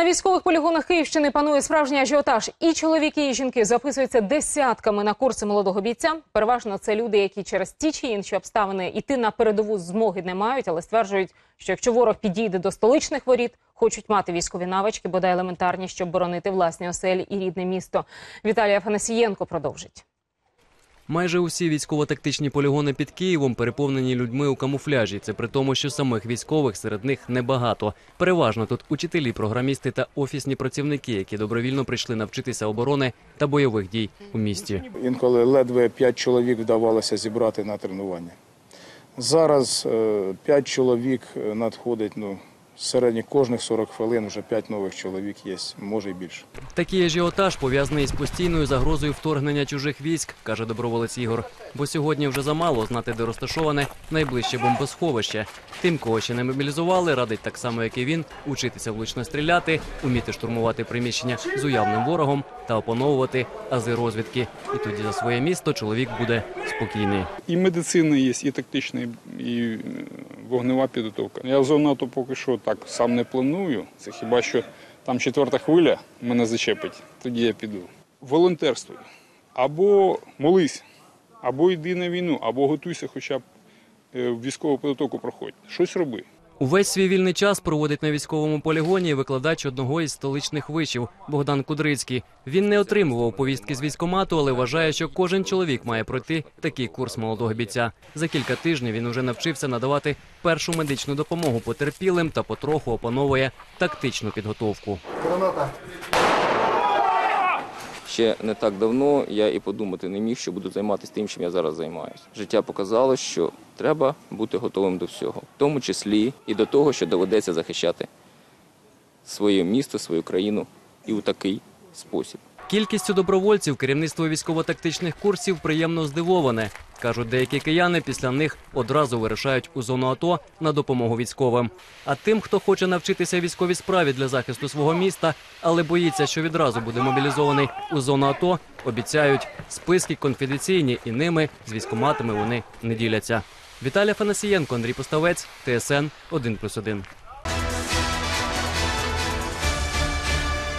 На військових полігонах Київщини панує справжній ажіотаж. І чоловіки, і жінки записуються десятками на курси молодого бійця. Переважно це люди, які через ті чи інші обставини йти на передову змоги не мають, але стверджують, що якщо ворог підійде до столичних воріт, хочуть мати військові навички, бодай елементарні, щоб боронити власні оселі і рідне місто. Віталій Афанасієнко продовжить. Майже усі військово-тактичні полігони під Києвом переповнені людьми у камуфляжі. Це при тому, що самих військових серед них небагато. Переважно тут учителі, програмісти та офісні працівники, які добровільно прийшли навчитися оборони та бойових дій у місті. Інколи ледве 5 чоловік вдавалося зібрати на тренування. Зараз 5 чоловік е, надходить, ну, середньо кожних 40 хвилин вже 5 нових чоловік є, може і більше. Такий ажіотаж пов'язаний з постійною загрозою вторгнення чужих військ, каже доброволець Ігор. Бо сьогодні вже замало знати, де розташоване найближче бомбосховище. Тим, кого ще не мобілізували, радить так само, як і він, учитися влучно стріляти, уміти штурмувати приміщення з уявним ворогом та опановувати ази розвідки. І тоді за своє місто чоловік буде спокійний. І медицина є, і тактична, і вогнева підготовка. Я в зону НАТО поки що так сам не планую. Це хіба що там четверта хвиля мене зачепить, тоді я піду. Волонтерствуй. Або молись, або йди на війну, або готуйся хоча б е, військову підготовку проходь. Щось роби. Увесь свій вільний час проводить на військовому полігоні викладач одного із столичних вишів Богдан Кудрицький. Він не отримував повістки з військомату, але вважає, що кожен чоловік має пройти такий курс молодого бійця. За кілька тижнів він уже навчився надавати першу медичну допомогу потерпілим та потроху опановує тактичну підготовку. Ще не так давно я і подумати не міг, що буду займатися тим, чим я зараз займаюся. Життя показало, що треба бути готовим до всього, в тому числі і до того, що доведеться захищати своє місто, свою країну і у такий спосіб. Кількістю добровольців керівництво військово-тактичних курсів приємно здивоване. Кажуть, деякі кияни після них одразу вирушають у зону АТО на допомогу військовим. А тим, хто хоче навчитися військовій справі для захисту свого міста, але боїться, що відразу буде мобілізований у зону АТО, обіцяють списки конфіденційні і ними з військоматами вони не діляться. Віталій Фанасієнко, Андрій Поставець, ТСН 1+,1.